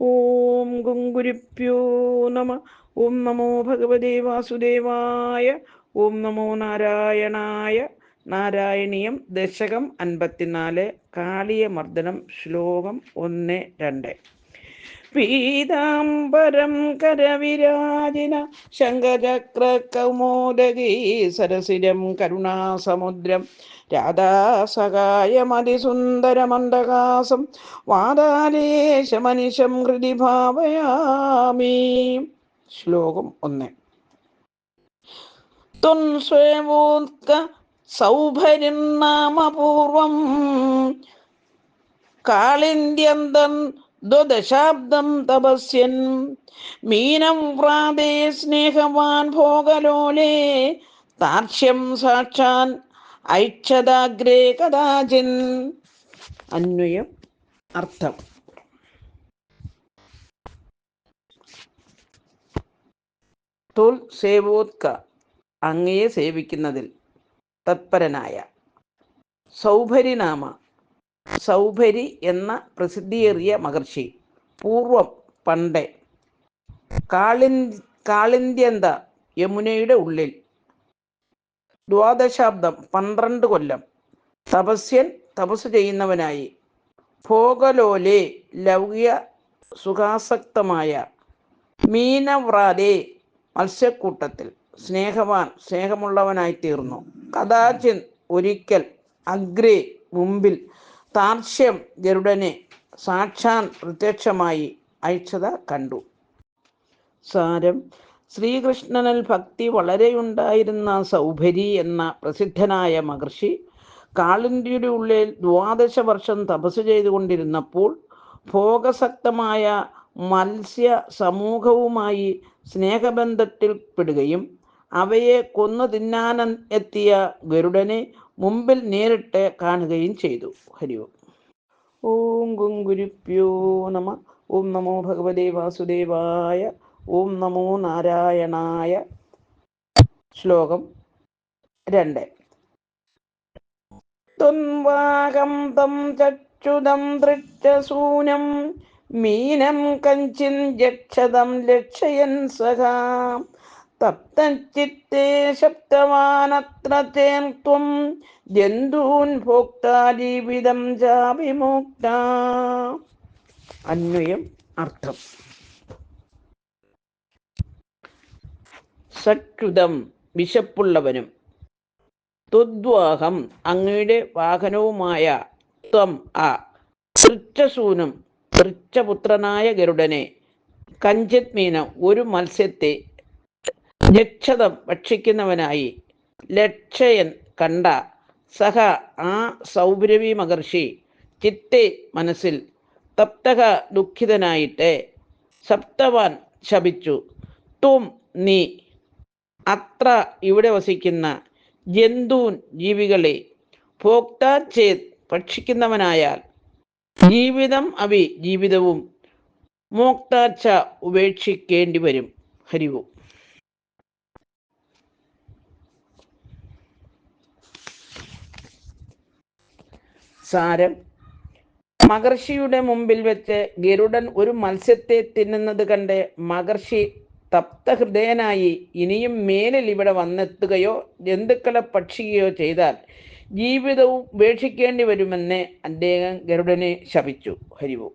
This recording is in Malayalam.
ഓം ഗുങ്കുരുപ്യോ നമ. ഓം നമോ ഭഗവതേ വാസുദേവായ. ഓം നമോ നാരായണായ. നാരായണീയം ദശകം അൻപത്തിനാല്. കാളിയമർദ്ദനം ശ്ലോകം ഒന്ന് രണ്ട്. പീതാംബരം കരവിരാജിന ശങ്കചക്ര കൗമോദകീ സരസിരം കരുണാസമുദ്രം രാധാസഹായമതിസുന്ദരമന്ദകാസം വാതാലേശമനിശം ഹൃദി ഭാവയാമി. ശ്ലോകം ഒന്ന്. ത്വംസ്വേവോത്ക സൗഭരിം നാമപൂർവം കാളിന്ത്യന്തം ദ്വദശാബ്ദം തപസ്യൻ. മീനം വ്രാതേ സ്നേഹവാൻ ഭോഗലോലേ. താർക്ഷ്യം സാക്ഷാൻ ഐക്ഷതാഗ്രേ കഥാചിൻ. അന്വയം അർത്ഥം. തൊൽ സേവോത്ക അങ്ങയെ സേവിക്കുന്നതിൽ തത്പരനായ. സൗഭരിനാമ സൗഭരി എന്ന പ്രസിദ്ധിയേറിയ മഹർഷി. പൂർവം പണ്ടേ കാളിൻ കാളിന്ത്യന്ത യമുനയുടെ ഉള്ളിൽ. ദ്വാദശാബ്ദം പന്ത്രണ്ട് കൊല്ലം. തപസ്യൻ തപസ് ചെയ്യുന്നവനായി. ഭോഗലോലെ ലൗകിക സുഖാസക്തമായ. മീനവ്രാതെ മത്സ്യക്കൂട്ടത്തിൽ. സ്നേഹവാൻ സ്നേഹമുള്ളവനായി തീർന്നു. കഥാചിൻ ഒരിക്കൽ അഗ്രേ മുമ്പിൽ താർശ്യം ഗരുഡനെ സാക്ഷാൻ പ്രത്യക്ഷമായി അയച്ചത കണ്ടു. സാരം ശ്രീകൃഷ്ണനിൽ ഭക്തി വളരെയുണ്ടായിരുന്ന സൗഭരി എന്ന പ്രസിദ്ധനായ മഹർഷി കാളിന്തിയുടെ ഉള്ളിൽ ദ്വാദശ വർഷം തപസ് ചെയ്തുകൊണ്ടിരുന്നപ്പോൾ ഭോഗസക്തമായ മത്സ്യ സമൂഹവുമായി സ്നേഹബന്ധത്തിൽപ്പെടുകയും അവയെ കൊന്നു തിന്നാൻ എത്തിയ ഗരുഡനെ മുമ്പിൽ നേരിട്ട് കാണുകയും ചെയ്തു. ഹരി ഓം. ഗുങ്കുരുപ്യോ നമ. ഓം നമോ ഭഗവതേ വാസുദേവായ. ഓം നമോ നാരായണായ. ശ്ലോകം രണ്ട്. ത്വൻവാകം തം ചക്ഷുദം ദൃക്ഷസൂനം. മീനം കഞ്ചിൻ ജക്ഷതം ലക്ഷയൻ സഖാ. തപ്തചിത്തേ ശബ്ദവാനത്ര തേൻ ത്വം ജന്തൂൻ ഭോക്താ ജീവിതം ചാവിമുക്ത അന്വയം അർത്ഥം. സക്ഷുതം വിശപ്പുള്ളവനും തുദ്വാഹം അങ്ങയുടെ വാഹനവുമായ ത്വം ആ തൃച്ചസൂനും തൃച്ചപുത്രനായ ഗരുഡനെ കഞ്ചത്മീന ഒരു മത്സ്യത്തെ ലക്ഷതം ഭക്ഷിക്കുന്നവനായി ലക്ഷയൻ കണ്ട സഹ ആ സൗരവി മഹർഷി ചിത്തെ മനസ്സിൽ തപ്തക ദുഃഖിതനായിട്ട് സപ്തവാൻ ശപിച്ചു. തും നീ അത്ര ഇവിടെ വസിക്കുന്ന ജന്തൂൻ ജീവികളെ ഭോക്താചേത് ഭക്ഷിക്കുന്നവനായാൽ ജീവിതം അവി ജീവിതവും മോക്താച്ച ഉപേക്ഷിക്കേണ്ടി വരും ഹരിവും. സാരം. മഹർഷിയുടെ മുമ്പിൽ വെച്ച് ഗരുഡൻ ഒരു മത്സ്യത്തെ തിന്നുന്നത് കണ്ട് മഹർഷി തപ്തഹൃദയനായി ഇനിയും മേലിൽ ഇവിടെ വന്നെത്തുകയോ ജന്തുക്കളെ ഭക്ഷിക്കുകയോ ചെയ്താൽ ജീവിതവും ഉപേക്ഷിക്കേണ്ടി വരുമെന്ന് അദ്ദേഹം ഗരുഡനെ ശപിച്ചു. ഹരിവു.